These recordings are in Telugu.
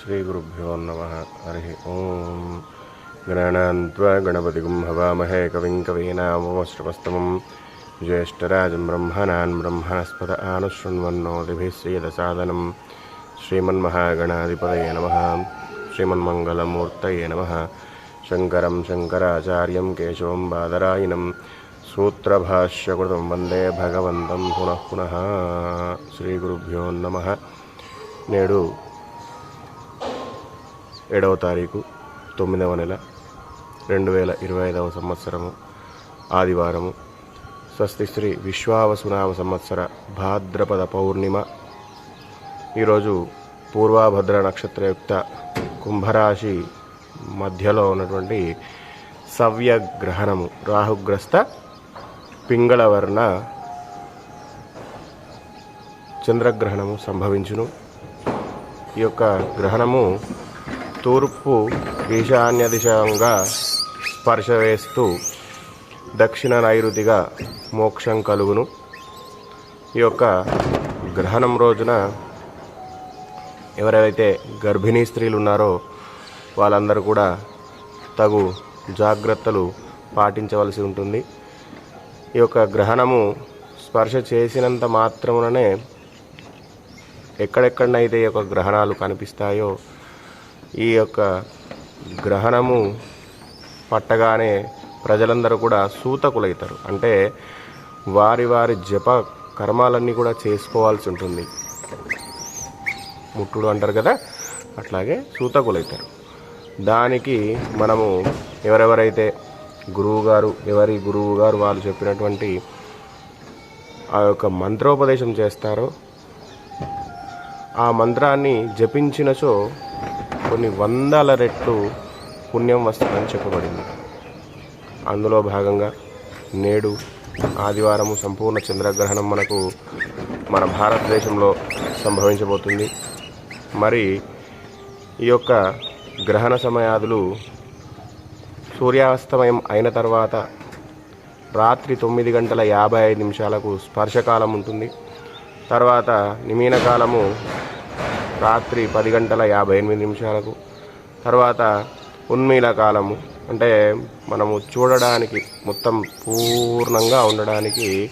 श्रीगुरुभ्यो नमः हरिः ॐ गणानान्त्वा गणपतिगुं हवामहे कविं कवीनामोऽश्रमस्तमं ज्येष्ठराजं ब्रह्मणान् ब्रह्मणस्पद आनुशृण्वन्नोतिभिः सीदसादनं श्रीमन्महागणाधिपतये नमः श्रीमन्मङ्गलमूर्तये नमः शङ्करं शङ्कराचार्यं केशवं बादरायिनं सूत्रभाष्यकृतं वन्दे भगवन्तं पुनः पुनः श्रीगुरुभ्यो नमः నేడు ఏడవ తారీఖు తొమ్మిదవ నెల రెండు వేల ఇరవై ఐదవ సంవత్సరము ఆదివారము. స్వస్తి శ్రీ విశ్వావసునామ సంవత్సర భాద్రపద పౌర్ణిమ. ఈరోజు పూర్వాభద్ర నక్షత్రయుక్త కుంభరాశి మధ్యలో ఉన్నటువంటి సవ్యగ్రహణము రాహుగ్రస్త పింగళవర్ణ చంద్రగ్రహణము సంభవించును. ఈ యొక్క గ్రహణము తూర్పు ఈశాన్య దిశంగా స్పర్శ వేస్తూ దక్షిణ నైరుతిగా మోక్షం కలుగును. ఈ యొక్క గ్రహణం రోజున ఎవరైతే గర్భిణీ స్త్రీలు ఉన్నారో వాళ్ళందరూ కూడా తగు జాగ్రత్తలు పాటించవలసి ఉంటుంది. ఈ యొక్క గ్రహణము స్పర్శ చేసినంత మాత్రముననే ఎక్కడెక్కడనైతే ఈ యొక్క గ్రహణాలు కనిపిస్తాయో ఈ యొక్క గ్రహణము పట్టగానే ప్రజలందరూ కూడా సూతకులవుతారు అంటే వారి వారి జప కర్మాలన్నీ కూడా చేసుకోవాల్సి ఉంటుంది. ముట్టుడు అంటారు కదా అట్లాగే సూతకులవుతారు దానికి మనము ఎవరెవరైతే గురువు గారు ఎవరి గురువు గారు వాళ్ళు చెప్పినటువంటి ఆ యొక్క మంత్రోపదేశం చేస్తారో ఆ మంత్రాన్ని జపించినచో కొన్ని వందల రెట్లు పుణ్యం వస్తుందని చెప్పబడింది. అందులో భాగంగా నేడు ఆదివారము సంపూర్ణ చంద్రగ్రహణం మనకు మన భారతదేశంలో సంభవించబోతుంది. మరి ఈ యొక్క గ్రహణ సమయాదులు సూర్యాస్తమయం అయిన తర్వాత రాత్రి తొమ్మిది గంటల యాభై ఐదు నిమిషాలకు స్పర్శకాలం ఉంటుంది. తర్వాత నిమీన కాలము రాత్రి పది గంటల యాభై ఎనిమిది నిమిషాలకు. తర్వాత ఉన్మీల కాలము అంటే మనము చూడడానికి మొత్తం పూర్ణంగా ఉండడానికి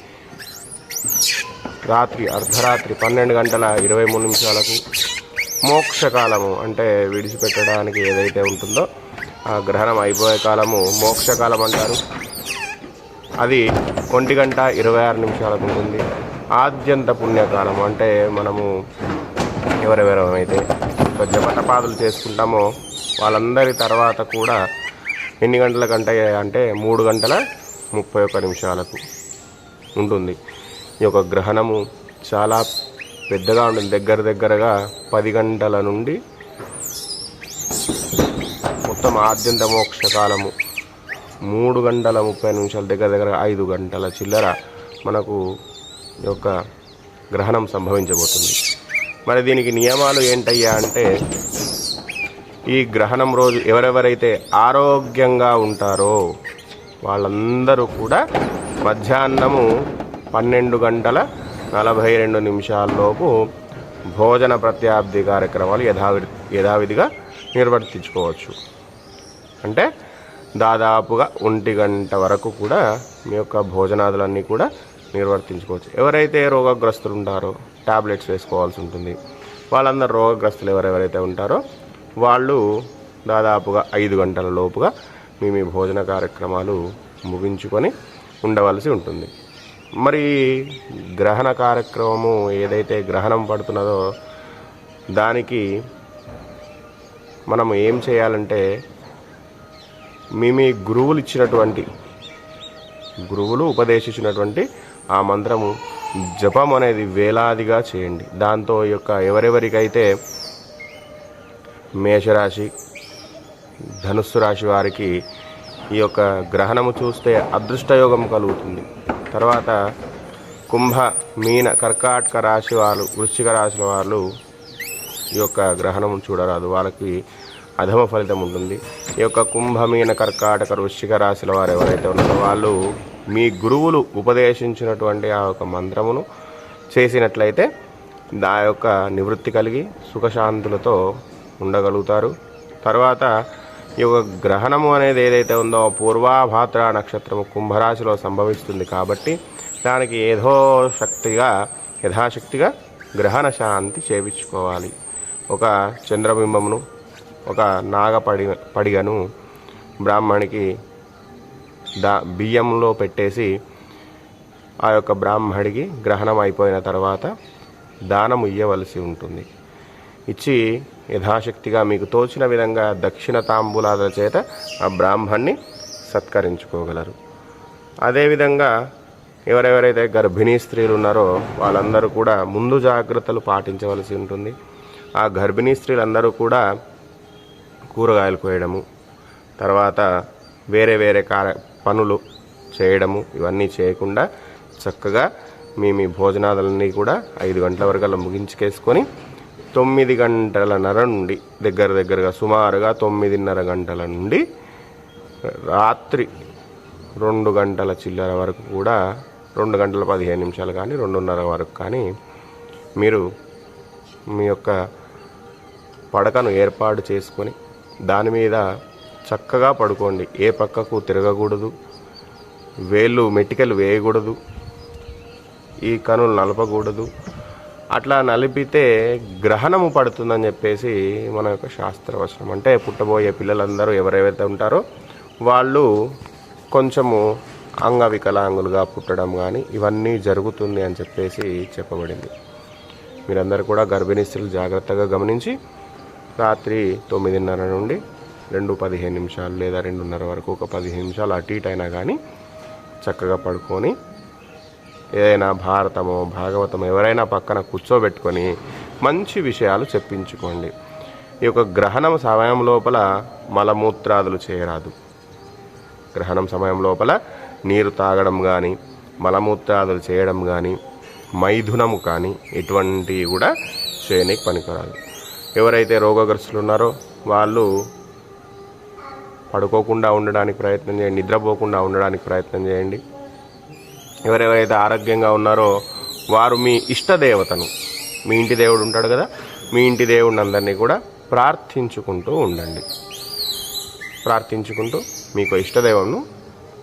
రాత్రి అర్ధరాత్రి పన్నెండు గంటల ఇరవై మూడు నిమిషాలకు మోక్షకాలము అంటే విడిచిపెట్టడానికి ఏదైతే ఉంటుందో ఆ గ్రహణం అయిపోయే కాలము మోక్షకాలం అంటారు. అది ఒంటి గంట ఇరవై ఆరు నిమిషాలకు ఉంటుంది. ఆద్యంత పుణ్యకాలం అంటే మనము ఎవరెవరైతే జపతపాదులు చేసుకుంటామో వాళ్ళందరి తర్వాత కూడా ఎన్ని గంటల కంటే అంటే మూడు గంటల ముప్పై ఒక్క నిమిషాలకు ఉంటుంది. ఈ యొక్క గ్రహణము చాలా పెద్దగా ఉంటుంది. దగ్గర దగ్గరగా పది గంటల నుండి మొత్తం ఆద్యంత మోక్ష కాలము. మూడు గంటల ముప్పై నిమిషాల దగ్గర దగ్గర ఐదు గంటల చిల్లర మనకు ఈ యొక్క గ్రహణం సంభవించబోతుంది. మరి దీనికి నియమాలు ఏంటయ్యా అంటే ఈ గ్రహణం రోజు ఎవరెవరైతే ఆరోగ్యంగా ఉంటారో వాళ్ళందరూ కూడా మధ్యాహ్నము పన్నెండు గంటల నలభై రెండు నిమిషాల్లోపు భోజన ప్రత్యాబ్ది కార్యక్రమాలు యథావి యథావిధిగా నిర్వర్తించుకోవచ్చు. అంటే దాదాపుగా ఒంటి గంట వరకు కూడా మీ యొక్క భోజనాదులన్నీ కూడా నిర్వర్తించుకోవచ్చు. ఎవరైతే రోగగ్రస్తులు ఉంటారో ట్యాబ్లెట్స్ వేసుకోవాల్సి ఉంటుంది. వాళ్ళందరూ రోగగ్రస్తులు ఎవరెవరైతే ఉంటారో వాళ్ళు దాదాపుగా ఐదు గంటల లోపుగా మీ మీ భోజన కార్యక్రమాలు ముగించుకొని ఉండవలసి ఉంటుంది. మరి గ్రహణ కార్యక్రమము ఏదైతే గ్రహణం పడుతున్నదో దానికి మనం ఏం చేయాలంటే మీ మీ గురువులు ఇచ్చినటువంటి గురువులు ఉపదేశించినటువంటి ఆ మంత్రము జపం అనేది వేలాదిగా చేయండి. దాంతో ఈ యొక్క ఎవరెవరికైతే మేషరాశి ధనుస్సు రాశి వారికి ఈ యొక్క గ్రహణము చూస్తే అదృష్టయోగం కలుగుతుంది. తర్వాత కుంభ మీన కర్కాటక రాశి వాళ్ళు వృశ్చిక రాశుల వాళ్ళు ఈ యొక్క గ్రహణం చూడరాదు. వాళ్ళకి అధమ ఫలితం ఉంటుంది. ఈ యొక్క కుంభమీన కర్కాటక వృశ్చిక రాశుల వారు ఎవరైతే ఉన్నారో వాళ్ళు మీ గురువులు ఉపదేశించినటువంటి ఆ యొక్క మంత్రమును చేసినట్లయితే దా యొక్క నివృత్తి కలిగి సుఖశాంతులతో ఉండగలుగుతారు. తర్వాత ఈ యొక్క గ్రహణము అనేది ఏదైతే ఉందో పూర్వాభాద్ర నక్షత్రము కుంభరాశిలో సంభవిస్తుంది కాబట్టి దానికి ఏదో శక్తిగా యథాశక్తిగా గ్రహణ శాంతి చేపించుకోవాలి. ఒక చంద్రబింబమును ఒక నాగపడి పడిగను బ్రాహ్మణికి దా బియ్యంలో పెట్టేసి ఆ యొక్క బ్రాహ్మడికి గ్రహణం అయిపోయిన తర్వాత దానం ఇయ్యవలసి ఉంటుంది. ఇచ్చి యథాశక్తిగా మీకు తోచిన విధంగా దక్షిణ తాంబూలాల చేత ఆ బ్రాహ్మణ్ణి సత్కరించుకోగలరు. అదేవిధంగా ఎవరెవరైతే గర్భిణీ స్త్రీలు ఉన్నారో వాళ్ళందరూ కూడా ముందు జాగ్రత్తలు పాటించవలసి ఉంటుంది. ఆ గర్భిణీ స్త్రీలందరూ కూడా కూరగాయలు కోయడము తర్వాత వేరే వేరే కార్య పనులు చేయడము ఇవన్నీ చేయకుండా చక్కగా మీ మీ భోజనాలన్నీ కూడా ఐదు గంటల వరకు ముగించుకేసుకొని తొమ్మిది గంటలన్నర నుండి దగ్గర దగ్గరగా సుమారుగా తొమ్మిదిన్నర గంటల నుండి రాత్రి రెండు గంటల చిల్లర వరకు కూడా రెండు గంటల పదిహేను నిమిషాలు కానీ రెండున్నర వరకు కానీ మీరు మీ యొక్క పడకను ఏర్పాటు చేసుకొని దాని మీద చక్కగా పడుకోండి. ఏ పక్కకు తిరగకూడదు. వేళ్ళు మెటికలు వేయకూడదు. ఈ కనులు నలపకూడదు. అట్లా నలిపితే గ్రహణము పడుతుందని చెప్పేసి మన యొక్క శాస్త్రవచనం. అంటే పుట్టబోయే పిల్లలందరూ ఎవరైతే ఉంటారో వాళ్ళు కొంచెము అంగవికలాంగులుగా పుట్టడం కానీ ఇవన్నీ జరుగుతుంది అని చెప్పేసి చెప్పబడింది. మీరందరూ కూడా గర్భిణీ స్త్రీలు జాగ్రత్తగా గమనించి రాత్రి తొమ్మిదిన్నర నుండి రెండు పదిహేను నిమిషాలు లేదా రెండున్నర వరకు ఒక పదిహేను నిమిషాలు అటు ఇటు అయినా కానీ చక్కగా పడుకొని ఏదైనా భారతమో భాగవతం ఎవరైనా పక్కన కూర్చోబెట్టుకొని మంచి విషయాలు చెప్పించుకోండి. ఈ యొక్క గ్రహణం సమయం లోపల మలమూత్రాదులు చేయరాదు. గ్రహణం సమయం లోపల నీరు తాగడం కానీ మలమూత్రాదులు చేయడం కానీ మైథునము కానీ ఎటువంటివి కూడా చేయనీకి పనికిరాదు. ఎవరైతే రోగగ్రస్తులు ఉన్నారో వాళ్ళు పడుకోకుండా ఉండడానికి ప్రయత్నం చేయండి నిద్రపోకుండా ఉండడానికి ప్రయత్నం చేయండి. ఎవరెవరైతే ఆరోగ్యంగా ఉన్నారో వారు మీ ఇష్టదేవతను మీ ఇంటి దేవుడు ఉంటాడు కదా మీ ఇంటి దేవుడిని అందరినీ కూడా ప్రార్థించుకుంటూ ఉండండి. ప్రార్థించుకుంటూ మీకు ఇష్టదైవంను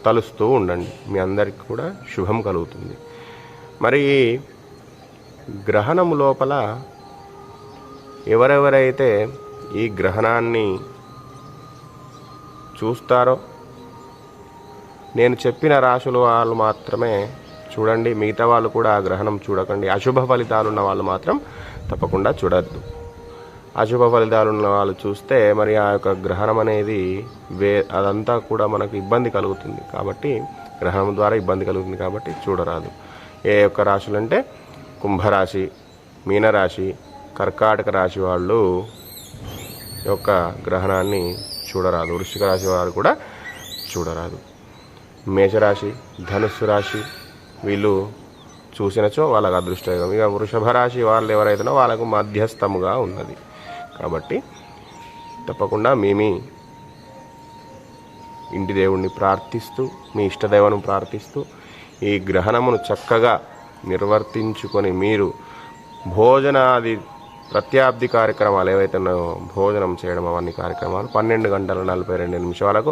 తలుస్తూ ఉండండి. మీ అందరికి కూడా శుభం కలుగుతుంది. మరి గ్రహణము లోపల ఎవరెవరైతే ఈ గ్రహణాన్ని చూస్తారో? నేను చెప్పిన రాశుల వాళ్ళు మాత్రమే చూడండి. మిగతా వాళ్ళు కూడా ఆ గ్రహణం చూడకండి. అశుభ ఫలితాలు ఉన్న వాళ్ళు మాత్రం తప్పకుండా చూడద్దు. అశుభ ఫలితాలు ఉన్న వాళ్ళు చూస్తే మరి ఆ యొక్క గ్రహణం అనేది వే అదంతా కూడా మనకు ఇబ్బంది కలుగుతుంది. కాబట్టి గ్రహణం ద్వారా ఇబ్బంది కలుగుతుంది కాబట్టి చూడరాదు. ఏ యొక్క రాశులు అంటే కుంభరాశి మీనరాశి కర్కాటక రాశి వాళ్ళు యొక్క గ్రహణాన్ని చూడరాదు. వృశ్చిక రాశి వారు కూడా చూడరాదు. మేషరాశి ధనుస్సు రాశి వీళ్ళు చూసినచో వాళ్ళకి అదృష్టయోగం. ఇక వృషభ రాశి వాళ్ళు ఎవరైతేనో వాళ్ళకు మధ్యస్థముగా ఉన్నది. కాబట్టి తప్పకుండా మేమీ ఇంటి దేవుణ్ణి ప్రార్థిస్తూ మీ ఇష్టదైవను ప్రార్థిస్తూ ఈ గ్రహణమును చక్కగా నిర్వర్తించుకొని మీరు భోజనాది ప్రత్యాబ్ది కార్యక్రమాలు ఏవైతే ఉన్నాయో భోజనం చేయడం అవన్నీ కార్యక్రమాలు పన్నెండు గంటల నలభై రెండు నిమిషాలకు